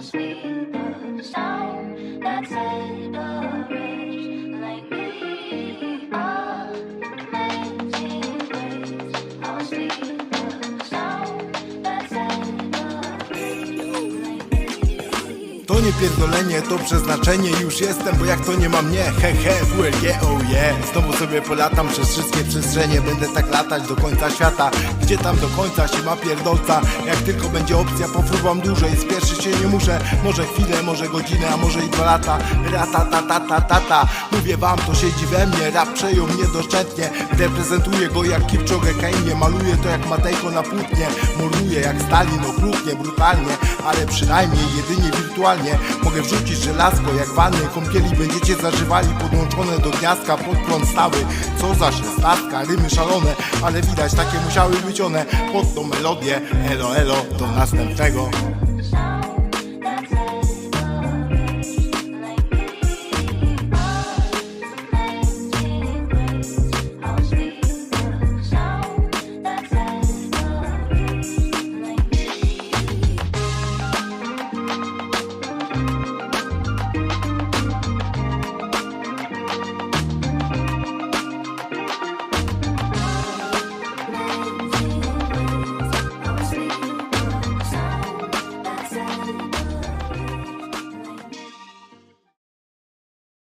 sweet the sound that separates. To nie pierdolenie, to przeznaczenie. Już jestem, bo jak to nie ma mnie. He he, WLG, oh yeah. Znowu sobie polatam przez wszystkie przestrzenie. Będę tak latać do końca świata. Gdzie tam do końca się ma pierdolca? Jak tylko będzie opcja, pofruwam dłużej. Spieszyć się nie muszę, może chwilę, może godzinę A może i dwa lata. Rata, ta, ta, ta, ta, ta Mówię wam, to siedzi we mnie. Rap przejął mnie doszczętnie. Reprezentuję go jak Kipczogę Kejnie Maluję to jak Matejko na płótnie. Moruję jak Stalin, okrutnie, brutalnie Ale przynajmniej jedynie wirtualnie. Mogę wrzucić żelazko jak wanny Kąpieli będziecie zażywali podłączone do gniazdka Pod prąd stały, co za szesnastka Rymy szalone, ale widać takie musiały być one. Pod tą melodię, elo elo, do następnego